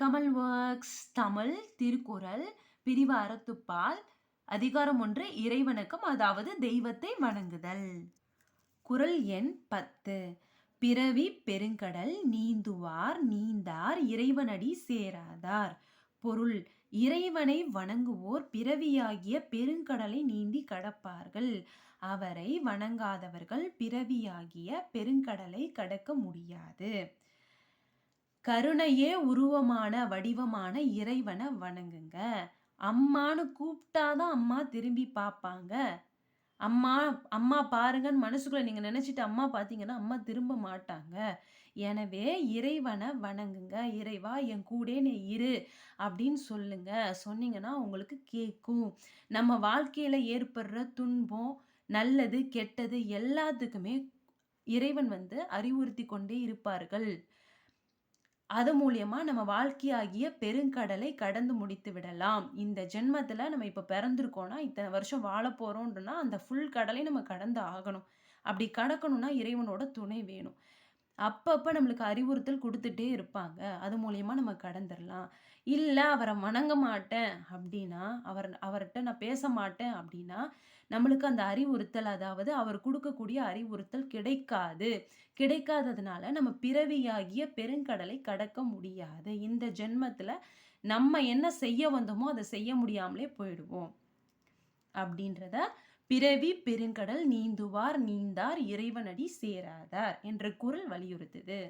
Kamal works Tamil Thirukkural பிரிவு அறத்துப்பால் அதிகாரம் ஒன்று இறைவணக்கம் அதாவது தெய்வத்தை வணங்குதல். குறள் எண் பத்து. பிறவி பெருங்கடல் நீந்துவார் நீந்தார் இறைவனடி சேராதார். பொருள் இறைவனை வணங்குவோர் பிறவியாகிய பெருங்கடலை நீந்தி கடப்பார்கள். அவரை வணங்காதவர்கள் பிறவியாகிய பெருங்கடலை கடக்க முடியாது. கருணையே உருவமான வடிவமான இறைவனை வணங்குங்க. அம்மான்னு கூப்பிட்டாதான் அம்மா திரும்பி பார்ப்பாங்க அம்மா அம்மா பாருங்கன்னு மனசுக்குள்ள நீங்க நினைச்சிட்டு அம்மா பார்த்தீங்கன்னா அம்மா திரும்ப மாட்டாங்க. எனவே இறைவனை வணங்குங்க. இறைவா என் கூட நீ இரு அப்படின்னு சொல்லுங்க. சொன்னீங்கன்னா உங்களுக்கு கேட்கும். நம்ம வாழ்க்கையில ஏற்படுற துன்பம் நல்லது கெட்டது எல்லாத்துக்குமே இறைவன் வந்து அறிவுறுத்தி கொண்டே இருப்பார்கள். அது மூலியமா நம்ம வாழ்க்கையாகிய பெருங்கடலை கடந்து முடித்து விடலாம். இந்த ஜென்மத்தில் நம்ம இப்போ பிறந்திருக்கோம்னா இத்தனை வருஷம் வாழ போகிறோன்றனா அந்த ஃபுல் கடலை நம்ம கடந்து ஆகணும். அப்படி கடக்கணும்னா இறைவனோட துணை வேணும். அப்பப்போ நம்மளுக்கு அறிவுறுத்தல் கொடுத்துட்டே இருப்பாங்க. அது மூலயமா நம்ம கடந்துடலாம் இல்லை அவரை வணங்க மாட்டேன் அப்படின்னா அவர் அவர்கிட்ட நான் பேச மாட்டேன் அப்படின்னா நம்மளுக்கு அந்த அறிவுறுத்தல் அதாவது அவர் கொடுக்கக்கூடிய அறிவுறுத்தல் கிடைக்காது. கிடைக்காததுனால நம்ம பிறவியாகிய பெருங்கடலை கடக்க முடியாது. இந்த ஜென்மத்தில் நம்ம என்ன செய்ய வந்தோமோ அதை செய்ய முடியாமலே போயிடுவோம். அப்படின்றத பிறவி பெருங்கடல் நீந்துவார் நீந்தார் இறைவனடி சேராதார் என்ற குரல் வலியுறுத்துது.